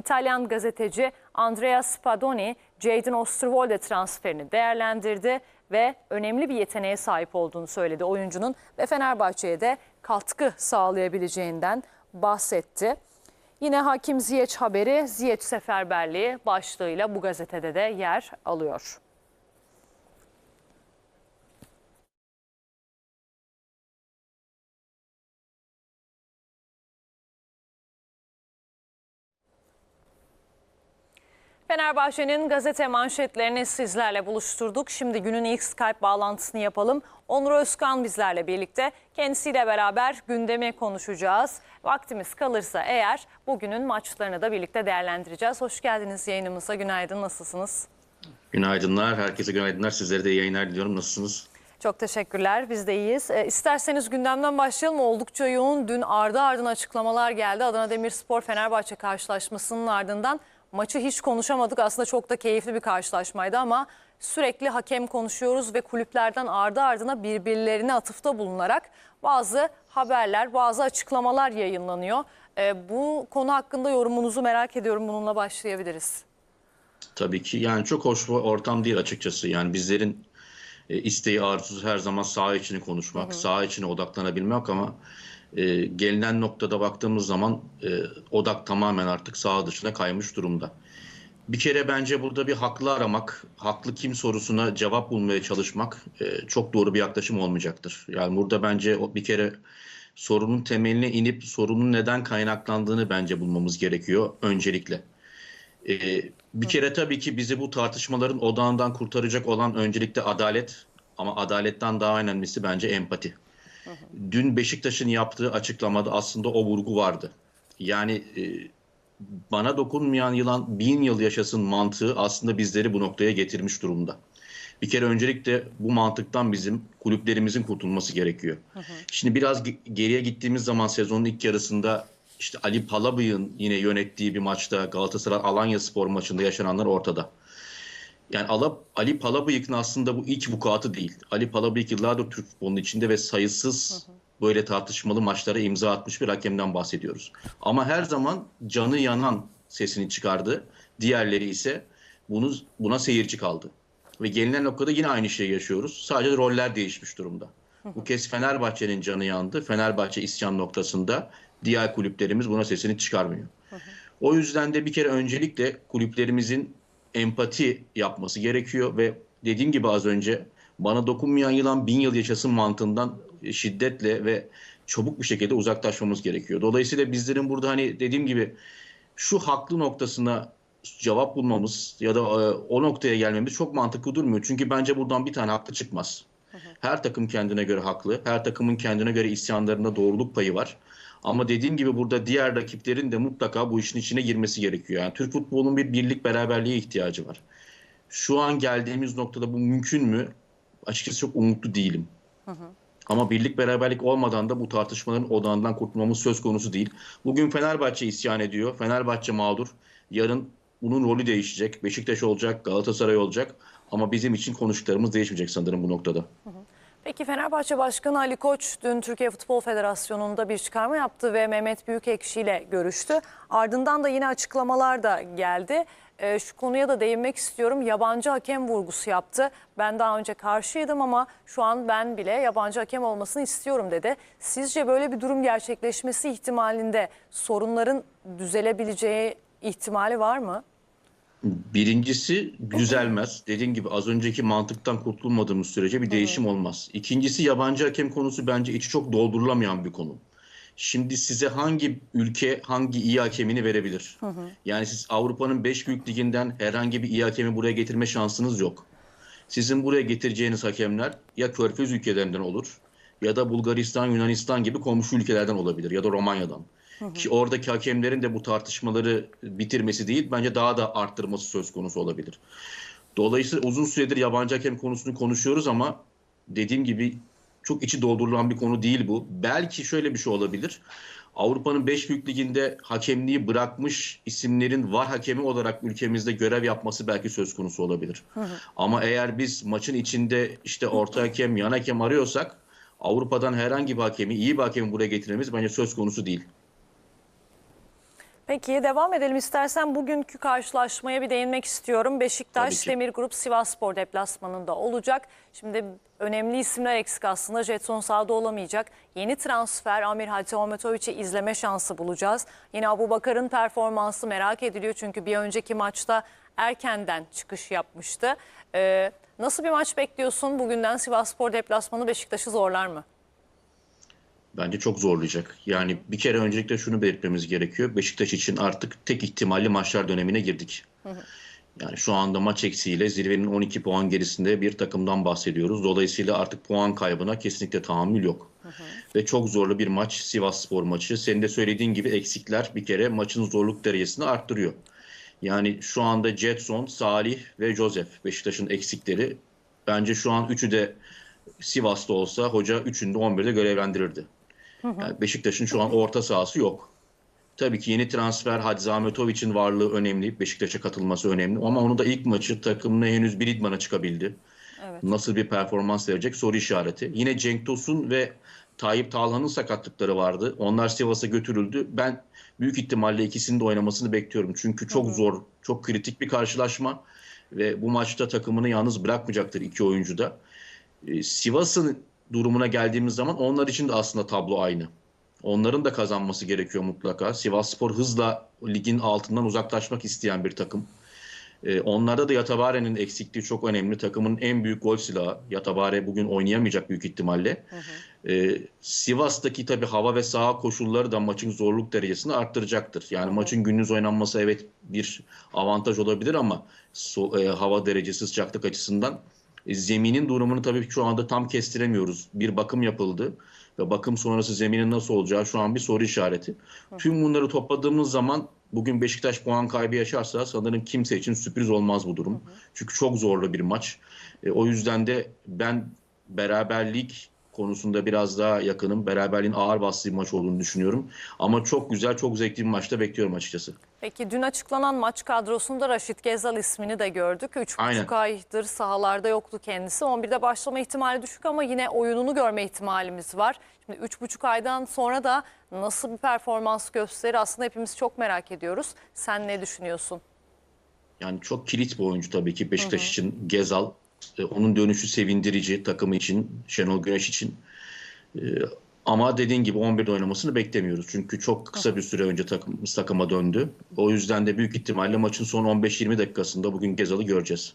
İtalyan gazeteci Andrea Spadoni, Jadon Osterwolde transferini değerlendirdi ve önemli bir yeteneğe sahip olduğunu söyledi oyuncunun ve Fenerbahçe'ye de katkı sağlayabileceğinden bahsetti. Yine Hakim Ziyech haberi Ziyech seferberliği başlığıyla bu gazetede de yer alıyor. Fenerbahçe'nin gazete manşetlerini sizlerle buluşturduk. Şimdi günün ilk Skype bağlantısını yapalım. Onur Özkan bizlerle birlikte. Kendisiyle beraber gündemi konuşacağız. Vaktimiz kalırsa eğer bugünün maçlarını da birlikte değerlendireceğiz. Hoş geldiniz yayınımıza. Günaydın. Nasılsınız? Günaydınlar. Herkese günaydınlar. Sizlere de iyi yayınlar diliyorum. Nasılsınız? Çok teşekkürler. Biz de iyiyiz. E, isterseniz gündemden başlayalım. Oldukça yoğun. Dün ardı ardına açıklamalar geldi. Adana Demirspor Fenerbahçe karşılaşmasının ardından maçı hiç konuşamadık. Aslında çok da keyifli bir karşılaşmaydı ama sürekli hakem konuşuyoruz ve kulüplerden ardı ardına birbirlerine atıfta bulunarak bazı haberler, bazı açıklamalar yayınlanıyor. E, bu konu hakkında yorumunuzu merak ediyorum. Bununla başlayabiliriz. Tabii ki. Yani çok hoş bir ortam değil açıkçası. Yani bizlerin e, isteği, arzusu her zaman saha içini konuşmak, saha içine odaklanabilmek ama e, gelinen noktada baktığımız zaman e, odak tamamen artık saha dışına kaymış durumda. Bir kere bence burada bir haklı aramak, haklı kim sorusuna cevap bulmaya çalışmak e, çok doğru bir yaklaşım olmayacaktır. Yani burada bence bir kere sorunun temeline inip sorunun neden kaynaklandığını bence bulmamız gerekiyor öncelikle. Ee, bir kere tabii ki bizi bu tartışmaların odağından kurtaracak olan öncelikle adalet ama adaletten daha önemlisi bence empati. Dün Beşiktaş'ın yaptığı açıklamada aslında o vurgu vardı. Yani e, bana dokunmayan yılan bin yıl yaşasın mantığı aslında bizleri bu noktaya getirmiş durumda. Bir kere öncelikle bu mantıktan bizim kulüplerimizin kurtulması gerekiyor. Şimdi biraz ge- geriye gittiğimiz zaman sezonun ilk yarısında işte Ali Palabıyık'ın yine yönettiği bir maçta Galatasaray Alanya Spor maçında yaşananlar ortada. Yani Ali Palabıyık'ın aslında bu ilk vukuatı değil. Ali Palabıyık yıllardır Türk futbolunun içinde ve sayısız böyle tartışmalı maçlara imza atmış bir hakemden bahsediyoruz. Ama her zaman canı yanan sesini çıkardı. Diğerleri ise bunu buna seyirci kaldı. Ve gelinen noktada yine aynı şeyi yaşıyoruz. Sadece roller değişmiş durumda. Bu kez Fenerbahçe'nin canı yandı. Fenerbahçe isyan noktasında diğer kulüplerimiz buna sesini çıkarmıyor. O yüzden de bir kere öncelikle kulüplerimizin empati yapması gerekiyor ve dediğim gibi az önce bana dokunmayan yılan bin yıl yaşasın mantığından şiddetle ve çabuk bir şekilde uzaklaşmamız gerekiyor. Dolayısıyla bizlerin burada hani dediğim gibi şu haklı noktasına cevap bulmamız ya da e, o noktaya gelmemiz çok mantıklı durmuyor. Çünkü bence buradan bir tane haklı çıkmaz. Her takım kendine göre haklı. Her takımın kendine göre isyanlarında doğruluk payı var. Ama dediğim gibi burada diğer rakiplerin de mutlaka bu işin içine girmesi gerekiyor. Yani Türk futbolunun bir birlik beraberliğe ihtiyacı var. Şu an geldiğimiz noktada bu mümkün mü? Açıkçası çok umutlu değilim. Ama birlik beraberlik olmadan da bu tartışmaların odağından kurtulmamız söz konusu değil. Bugün Fenerbahçe isyan ediyor. Fenerbahçe mağdur. Yarın bunun rolü değişecek. Beşiktaş olacak, Galatasaray olacak. Ama bizim için konuştuklarımız değişmeyecek sanırım bu noktada. Peki Fenerbahçe Başkanı Ali Koç dün Türkiye Futbol Federasyonu'nda bir çıkarma yaptı ve Mehmet Büyükekşi ile görüştü. Ardından da yine açıklamalar da geldi. Ee, şu konuya da değinmek istiyorum. Yabancı hakem vurgusu yaptı. Ben daha önce karşıydım ama şu an ben bile yabancı hakem olmasını istiyorum dedi. Sizce böyle bir durum gerçekleşmesi ihtimalinde sorunların düzelebileceği ihtimali var mı? Birincisi düzelmez. Dediğim gibi az önceki mantıktan kurtulmadığımız sürece bir değişim olmaz. İkincisi yabancı hakem konusu bence içi çok doldurulamayan bir konu. Şimdi size hangi ülke hangi iyi hakemini verebilir? Yani siz Avrupa'nın 5 büyük liginden herhangi bir iyi hakemi buraya getirme şansınız yok. Sizin buraya getireceğiniz hakemler ya Körfez ülkelerinden olur ya da Bulgaristan, Yunanistan gibi komşu ülkelerden olabilir ya da Romanya'dan. Ki oradaki hakemlerin de bu tartışmaları bitirmesi değil bence daha da arttırması söz konusu olabilir. Dolayısıyla uzun süredir yabancı hakem konusunu konuşuyoruz ama dediğim gibi çok içi doldurulan bir konu değil bu. Belki şöyle bir şey olabilir. Avrupa'nın 5 büyük liginde hakemliği bırakmış isimlerin var hakemi olarak ülkemizde görev yapması belki söz konusu olabilir. Ama eğer biz maçın içinde işte orta hakem, yan hakem arıyorsak Avrupa'dan herhangi bir hakemi, iyi bir hakemi buraya getirmemiz bence söz konusu değil. Peki devam edelim istersen bugünkü karşılaşmaya bir değinmek istiyorum. Beşiktaş. Demir Grup Sivasspor deplasmanında olacak. Şimdi önemli isimler eksik aslında. Jetson sahada olamayacak. Yeni transfer Amir Hacı izleme şansı bulacağız. Yine Abu Bakar'ın performansı merak ediliyor çünkü bir önceki maçta erkenden çıkış yapmıştı. Ee, nasıl bir maç bekliyorsun? Bugünden Sivasspor deplasmanı Beşiktaş'ı zorlar mı? Bence çok zorlayacak. Yani bir kere öncelikle şunu belirtmemiz gerekiyor. Beşiktaş için artık tek ihtimalli maçlar dönemine girdik. Yani şu anda maç eksiğiyle zirvenin 12 puan gerisinde bir takımdan bahsediyoruz. Dolayısıyla artık puan kaybına kesinlikle tahammül yok. Ve çok zorlu bir maç Sivas Spor maçı. Senin de söylediğin gibi eksikler bir kere maçın zorluk derecesini arttırıyor. Yani şu anda Jetson, Salih ve Joseph Beşiktaş'ın eksikleri. Bence şu an üçü de Sivas'ta olsa hoca üçünü de 11'de görevlendirirdi. Yani Beşiktaş'ın şu an orta sahası yok. Tabii ki yeni transfer Hadzi Ahmetovic'in varlığı önemli. Beşiktaş'a katılması önemli. Ama onu da ilk maçı takımına henüz bir idmana çıkabildi. Evet. Nasıl bir performans verecek soru işareti. Yine Cenk Tosun ve Tayyip Talhan'ın sakatlıkları vardı. Onlar Sivas'a götürüldü. Ben büyük ihtimalle ikisinin de oynamasını bekliyorum. Çünkü çok zor, çok kritik bir karşılaşma. Ve bu maçta takımını yalnız bırakmayacaktır iki oyuncu da. Ee, Sivas'ın durumuna geldiğimiz zaman onlar için de aslında tablo aynı. Onların da kazanması gerekiyor mutlaka. Sivasspor hızla ligin altından uzaklaşmak isteyen bir takım. Ee, onlarda da Yatabare'nin eksikliği çok önemli. Takımın en büyük gol silahı. Yatabare bugün oynayamayacak büyük ihtimalle. Ee, Sivas'taki tabii hava ve saha koşulları da maçın zorluk derecesini arttıracaktır. Yani maçın gündüz oynanması evet bir avantaj olabilir ama so- e, hava derecesi sıcaklık açısından e, zeminin durumunu tabii şu anda tam kestiremiyoruz. Bir bakım yapıldı ve bakım sonrası zeminin nasıl olacağı şu an bir soru işareti. Tüm bunları topladığımız zaman bugün Beşiktaş puan kaybı yaşarsa sanırım kimse için sürpriz olmaz bu durum. Çünkü çok zorlu bir maç. E, o yüzden de ben beraberlik konusunda biraz daha yakınım. Beraberliğin ağır bastığı bir maç olduğunu düşünüyorum. Ama çok güzel, çok zevkli bir maçta bekliyorum açıkçası. Peki dün açıklanan maç kadrosunda Raşit Gezal ismini de gördük. Üç Aynen. buçuk aydır sahalarda yoktu kendisi. 11'de başlama ihtimali düşük ama yine oyununu görme ihtimalimiz var. Şimdi üç buçuk aydan sonra da nasıl bir performans gösterir aslında hepimiz çok merak ediyoruz. Sen ne düşünüyorsun? Yani çok kilit bir oyuncu tabii ki Beşiktaş için Gezal. E, onun dönüşü sevindirici takımı için, Şenol Güneş için. E, ama dediğin gibi 11'de oynamasını beklemiyoruz. Çünkü çok kısa bir süre önce takım, takıma döndü. O yüzden de büyük ihtimalle maçın son 15-20 dakikasında bugün Gezal'ı göreceğiz.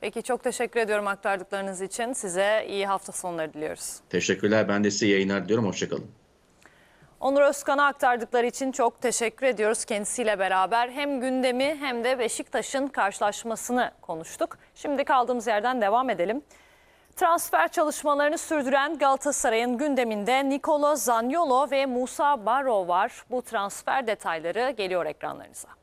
Peki çok teşekkür ediyorum aktardıklarınız için. Size iyi hafta sonları diliyoruz. Teşekkürler. Ben de size yayınlar diliyorum. Hoşçakalın. Onur Özkan'a aktardıkları için çok teşekkür ediyoruz kendisiyle beraber. Hem gündemi hem de Beşiktaş'ın karşılaşmasını konuştuk. Şimdi kaldığımız yerden devam edelim. Transfer çalışmalarını sürdüren Galatasaray'ın gündeminde Nicolo Zaniolo ve Musa Barro var. Bu transfer detayları geliyor ekranlarınıza.